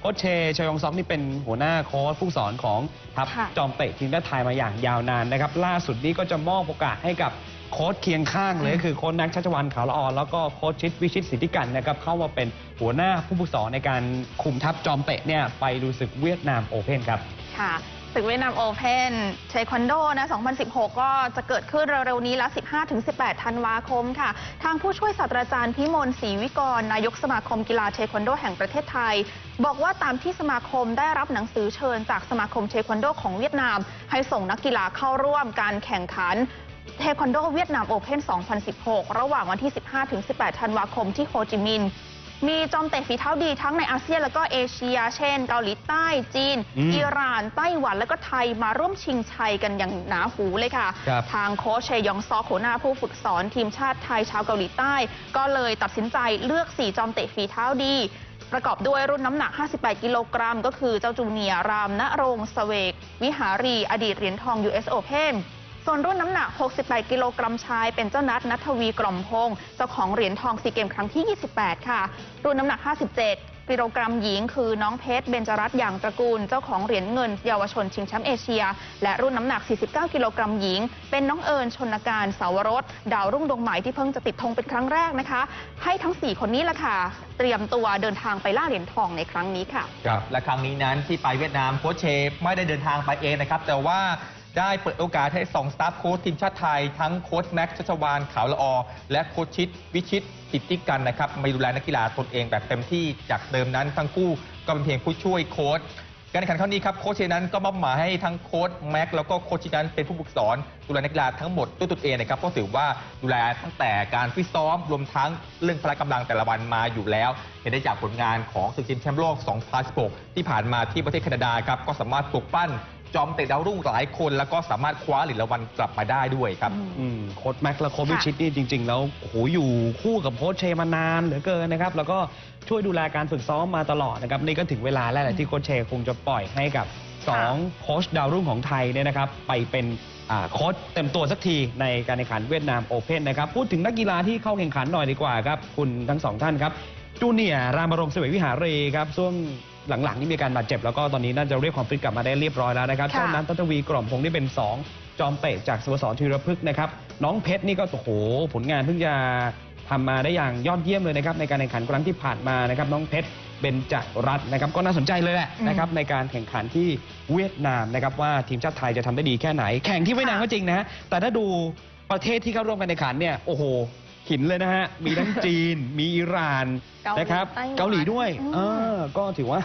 โค้ชเชชยองซอกนี่เป็นหัวหน้าโค้ชผู้สอนของทัพค่ะ จอมเตะทีมชาติไทยมาอย่างยาวนานนะครับ ล่าสุดนี้ก็จะมอบโอกาสให้กับโค้ชเคียงข้างเลยก็คือโค้ชนักชัชวันขาวละออนแล้วก็โค้ชชิดวิชิตสิทธิกันนะครับเข้ามาเป็นหัวหน้าผู้ฝึกสอนในการคุมทัพจอมเตะเนี่ยไปดูศึกเวียดนามโอเพ่นครับ ค่ะ ศึกเวียดนามโอเพนเทควันโดนะ 2016 ก็จะเกิดขึ้นเร็วๆนี้แล้ว15-18 ธันวาคมค่ะ ทางผู้ช่วยศาสตราจารย์พิมลศรีวิกร นายกสมาคมกีฬาเทควันโดแห่งประเทศไทย บอกว่าตามที่สมาคมได้รับหนังสือเชิญจากสมาคมเทควันโดของเวียดนาม ให้ส่งนักกีฬาเข้าร่วมการแข่งขันเทควันโดเวียดนามโอเพน2016 ระหว่างวันที่ 15-18 ธันวาคมที่โฮจิมินห์ มีจอมเตะฝีเท้าดีทั้งในอาเซียนแล้วก็เอเชีย เช่น เกาหลีใต้จีน อืมอิหร่าน ไต้หวันแล้วก็ไทยมาร่วมชิงชัยกันอย่างหนาหูเลยค่ะ ครับ ทางโค้ชเชยองซอกหัวหน้าผู้ฝึกสอนทีมชาติไทยชาวเกาหลีใต้ ก็เลยตัดสินใจเลือก 4 จอมเตะฝีเท้าดี ประกอบด้วยรุ่นน้ำหนัก 58 กิโลกรัม ก็คือเจ้าจูเนียร์รามณรงค์เสเวก วิหารี อดีตเหรียญทอง US Open ส่วนรุ่นน้ำหนัก 68 กิโลกรัมชาย เป็นเจ้านัทนัทวีกล่อมพงศ์เจ้าของเหรียญทองซีเกมครั้งที่ 28 ค่ะ รุ่นน้ำหนัก 57กิโลกรัมหญิงคือน้องเพชรเบญจรัตน์อย่างตระกูล เจ้าของเหรียญเงินเยาวชนชิงแชมป์เอเชีย และรุ่นน้ำหนัก 49 กิโลกรัมหญิง เป็นน้องเอิญชนการสาวรส ดาวรุ่งดวงใหม่ที่เพิ่งจะติดธงเป็นครั้งแรกนะคะ ให้ทั้ง 4 คนนี้ละค่ะ เตรียมตัวเดินทางไปล่าเหรียญทองในครั้งนี้ค่ะ ครับ และครั้งนี้นั้นที่ไปเวียดนามโค้ชเชฟไม่ได้เดินทางไปเองนะครับ แต่ว่า ได้เปิดโอกาสให้2สตาฟโค้ชทีมชาติไทย ทั้งโค้ชแม็กซ์ชัชวานขาวละอ และโค้ชชิด วิชิตสิทธิกันนะครับมาดูแลนักกีฬาตนเองแบบเต็มที่จากเดิมนั้นทั้งคู่ก็เป็นเพียงผู้ช่วยโค้ชการแข่งขันครั้งนี้ครับโค้ชเชนั้นก็มอบหมายให้ทั้งโค้ชแม็กแล้วก็โค้ชชิดนั้นเป็นผู้ฝึกสอนดูแลนักกีฬาทั้งหมดด้วยตนเองนะครับก็ถือว่าดูแลตั้งแต่การฟิตซ้อมรวมทั้งเรื่องพละกำลังแต่ละวันมาอยู่แล้ว เห็นได้จากผลงานของศึกชิงแชมป์โลก 2016 ที่ผ่านมาที่ประเทศแคนาดาครับก็สามารถปลุกปั้น จอมเตะดาวรุ่งหลายคน แล้วก็สามารถคว้าเหรียญรางวัลกลับมาได้ด้วยครับ อืมโค้ชแม็กซ์และโค้ชค่ะวิชิตนี่จริง ๆ แล้วโอ้โหอยู่คู่กับโค้ชเชมานานเหลือเกินนะครับ แล้วก็ช่วยดูแลการฝึกซ้อมมาตลอดนะครับนี่ก็ถึงเวลาแล้วแหละที่โค้ชเชคงจะปล่อยให้กับสองโค้ชดาวรุ่งของไทยเนี่ยนะครับ ไปเป็นอ่าโค้ชเต็มตัวสักทีในการแข่งขันเวียดนามโอเพ่นนะครับ พูดถึงนักกีฬาที่เข้าแข่งขันหน่อยดีกว่าครับ คุณทั้งสองท่านครับจูเนียร์รามรงค์เสวยวิหารีครับช่วง หลังๆนี่มีการบาดเจ็บแล้วก็ตอนนี้น่าจะเรียกความฟิตกลับมาได้เรียบร้อยแล้วนะครับค่ะ เจ้านั้นทัตวีกล่อมพงศ์นี่เป็น 2 จอมเตะจากสโมสรธีรพฤกษ์นะครับ น้องเพชรนี่ก็โอ้โหผลงานเพิ่งจะทำมาได้อย่างยอดเยี่ยมเลยนะครับในการแข่งขันครั้งที่ผ่านมานะครับน้องเพชรเบญจรัตน์นะครับก็น่าสนใจเลยแหละอืมนะครับในการแข่งขันที่เวียดนามนะครับว่าทีมชาติไทยจะทำได้ดีแค่ไหน แข่งที่เวียดนามก็จริงนะฮะแต่ถ้าดูประเทศที่เข้าร่วมการแข่งขันเนี่ยโอ้โห หินเลยนะฮะ มีทั้งจีน มีอิหร่านเกาหลีนะครับ ไต้หวันเกาหลีด้วยอืม เออก็ถือว่า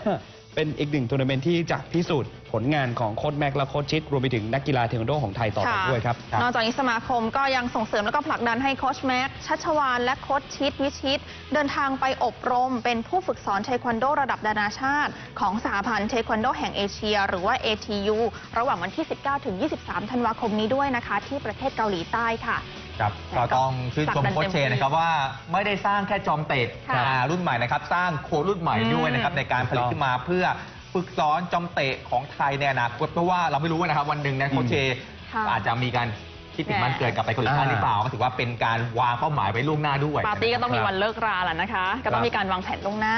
เป็นอีกหนึ่งทัวร์นาเมนต์ที่จะพิสูจน์ผลงานของโค้ชแม็กและโค้ชชิด รวมไปถึงนักกีฬาเทควันโดของไทยต่อไปค่ะด้วยครับ นอกจากนี้สมาคมก็ยังส่งเสริมแล้วก็ผลักดันให้โค้ชแม็กซ์ชัชวานและโค้ชชิดวิชิต เดินทางไปอบรม เป็นผู้ฝึกสอนเทควันโดระดับนานาชาติ ของสหพันธ์เทควันโดแห่งเอเชีย หรือว่า ATU ระหว่างวันที่ 19 ถึง 23 ธันวาคมนี้ด้วยนะคะ ที่ประเทศเกาหลีใต้ค่ะ ครับแล้ก็วก็ต้องชื่นชมผลักดันโค้ชเชนนะครับว่าไม่ได้สร้างแค่จอมเตะค่ะ อ่ารุ่นใหม่นะครับ สร้างโค้ชรุ่นใหม่ด้วยนะครับอืมในการผลิตขึ้นมาเพื่อฝึกสอนจอมเตะของไทยในอนาคตเพราะว่าเราไม่รู้นะครับวันหนึ่งนะโค้ชเชค่ะอาจจะมีการคิดถึงมันเกิดกลับไปเกาหลีใต้อ่าหรือเปล่าก็ถือว่าเป็นการวางเป้าหมายไว้ล่วงหน้าด้วย ปาร์ตี้ก็ต้องมีวันเลิกราแหละนะคะ ก็ต้อครังบมีการวางแผนล่วงหน้า